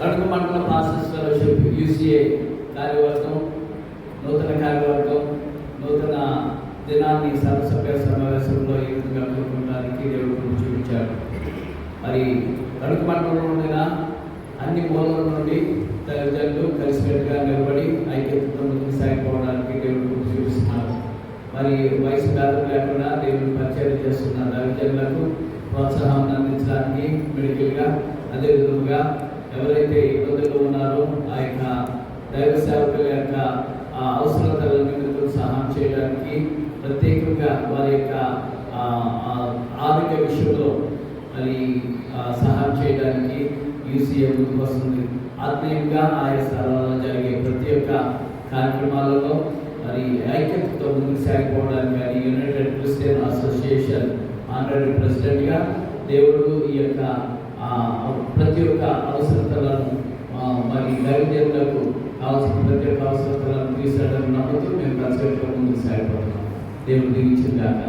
మండల pastors fellowship యూసీఏ కార్యవర్గం నూతన కార్యవర్గం నూతన దినాన్ని సర్వసభ్య సమావేశంలో ఈ విధంగా కోరుకోవడానికి దేవుడు చూపించాడు. మరి తణుకు మండలంలో ఉండిన అన్ని మూలల నుండి తల్లిదండ్రులు కలిసికట్టుగా నిలబడి ఐక్యతతో ముందుకు సాగిపోవడానికి దేవుడు చూపిస్తున్నారు మరి వయసు భేదం లేకుండా దేవుని పరిచయం చేస్తున్న తల్లిదండ్రులకు ప్రోత్సాహం అందించడానికి మెడికల్గా అదేవిధంగా ఎవరైతే ఇబ్బందులు ఉన్నారో ఆ యొక్క దైవ సేవకుల యొక్క ఆ సహాయం చేయడానికి ప్రత్యేకంగా వారి యొక్క ఆ, ఆరోగ్య విషయంలో మరి సహాయం చేయడానికి యూసీఎం ముందుకు వస్తుంది. ఆత్మీయంగా ఆయా స్థలాల్లో జరిగే ప్రతి ఒక్క కార్యక్రమాలలో మరి ఐక్యతతో ముందుకు సాగిపోవడానికి కానీ యునైటెడ్ క్రిస్టియన్ అసోసియేషన్ ఆనరీ ప్రెసిడెంట్గా దేవుడు ఈ యొక్క ఆ, ప్రతి ఒక్క అవసరం దైవజనులకు కావాల్సిన ప్రతి ఒక్క అవసరతలను తీసాడని నమ్ముతూ మేము ప్రతి ఒక్క ముందు సాగిపోతున్నాం. దేవుడు దీవించిందాక